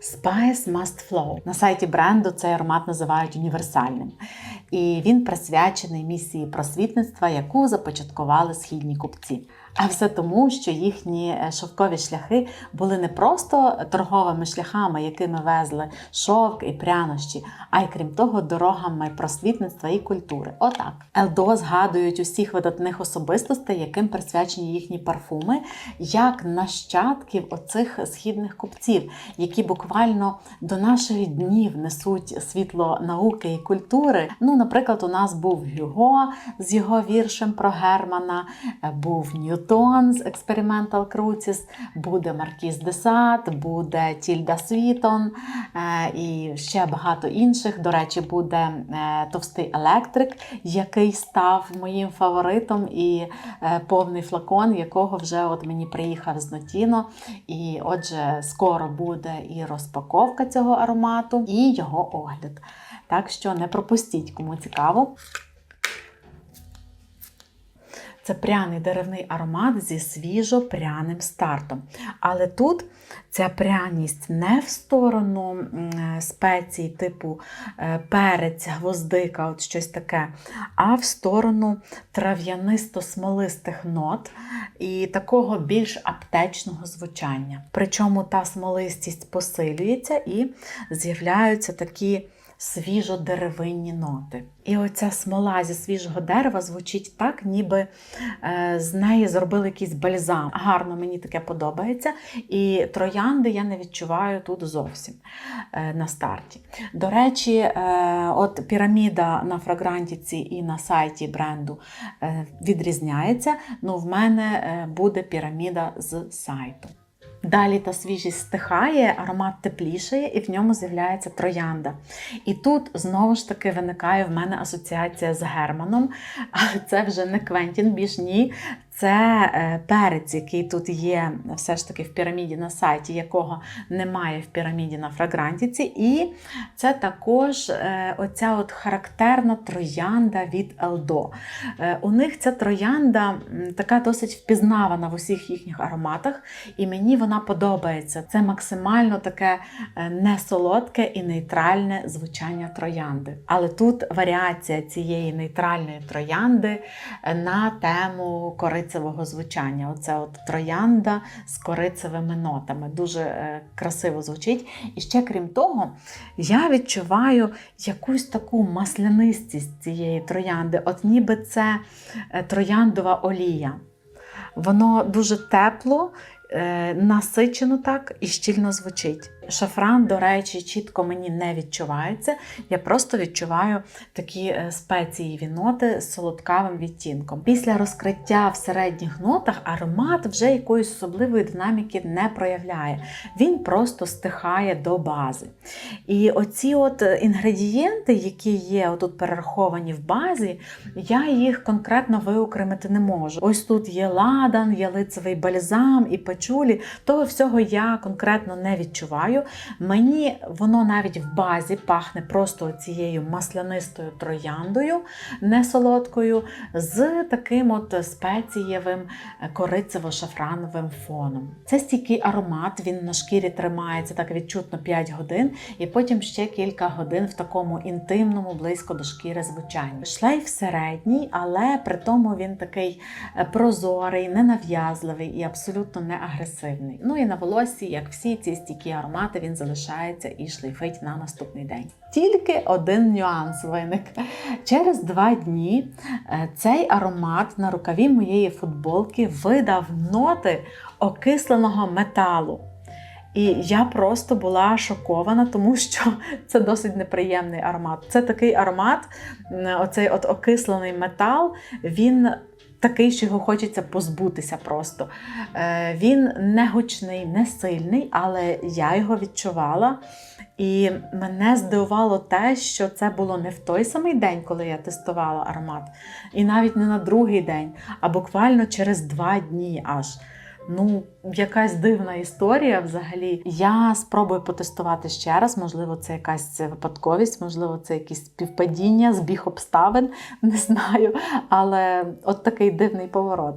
Spice Must Flow. На сайті бренду цей аромат називають універсальним. І він присвячений місії просвітництва, яку започаткували східні купці. А все тому, що їхні е, шовкові шляхи були не просто торговими шляхами, якими везли шовк і прянощі, а й крім того, дорогами просвітництва і культури. Отак. Елдо згадують усіх видатних особистостей, яким присвячені їхні парфуми, як нащадків оцих східних купців, які буквально до наших днів несуть світло науки і культури. Ну, наприклад, у нас був Гюго з його віршем про Германа, е, був Ньютон з Experimental Crucis, буде Маркіз де Сад, буде Тільда Світон е, і ще багато інших. До речі, буде е, товстий електрик, який став моїм фаворитом, і повний флакон, якого вже от мені приїхав з Нотіно. І отже, скоро буде і розпаковка цього аромату, і його огляд. Так що не пропустіть, кому цікаво. Це пряний деревний аромат зі свіжо-пряним стартом. Але тут ця пряність не в сторону спецій, типу е, перець, гвоздика, от щось таке, а в сторону трав'янисто-смолистих нот і такого більш аптечного звучання. Причому та смолистість посилюється і з'являються такі свіжо-деревинні ноти. І оця смола зі свіжого дерева звучить так, ніби е, з неї зробили якийсь бальзам. Гарно мені таке подобається. І троянди я не відчуваю тут зовсім е, на старті. До речі, е, от піраміда на фрагрантіці і на сайті бренду відрізняється. Ну, в мене буде піраміда з сайту. Далі та свіжість стихає, аромат теплішає, і в ньому з'являється троянда. І тут знову ж таки виникає в мене асоціація з Германом, це вже не Квентін, більш ні. Це е, перець, який тут є все ж таки в піраміді на сайті, якого немає в піраміді на фрагрантіці. І це також е, оця от характерна троянда від Елдо. У них ця троянда така досить впізнавана в усіх їхніх ароматах, і мені вона подобається. Це максимально таке е, несолодке і нейтральне звучання троянди. Але тут варіація цієї нейтральної троянди на тему корицевого звучання. Оце от троянда з корицевими нотами. Дуже е, красиво звучить. І ще крім того, я відчуваю якусь таку маслянистість цієї троянди, от ніби це е, трояндова олія. Воно дуже тепло, е, насичено так і щільно звучить. Шафран, до речі, чітко мені не відчувається. Я просто відчуваю такі е, спецієві ноти з солодкавим відтінком. Після розкриття в середніх нотах аромат вже якоїсь особливої динаміки не проявляє. Він просто стихає до бази. І оці от е, інгредієнти, які є отут перераховані в базі, я їх конкретно виокремити не можу. Ось тут є ладан, є лицевий бальзам і пачулі. Того всього я конкретно не відчуваю. Мені воно навіть в базі пахне просто цією маслянистою трояндою, не солодкою, з таким от спецієвим корицево-шафрановим фоном. Це стійкий аромат, він на шкірі тримається так відчутно 5 годин, і потім ще кілька годин в такому інтимному, близько до шкіри звучанні. Шлейф середній, але при тому він такий е, прозорий, ненав'язливий і абсолютно не агресивний. Ну і на волоссі, як всі ці стійкі аромати, він залишається і шлейфить на наступний день. Тільки один нюанс виник. Через два дні е, цей аромат на рукаві моєї футболки видав ноти окисленого металу. І я просто була шокована, тому що це досить неприємний аромат. Це такий аромат, оцей от окислений метал, він такий, що його хочеться позбутися просто. Е, Він не гучний, не сильний, але я його відчувала. І мене здивувало те, що це було не в той самий день, коли я тестувала аромат, і навіть не на другий день, а буквально через два дні аж. Ну, якась дивна історія взагалі. Я спробую потестувати ще раз. Можливо, це якась випадковість, можливо, це якісь співпадіння, збіг обставин, не знаю. Але от такий дивний поворот.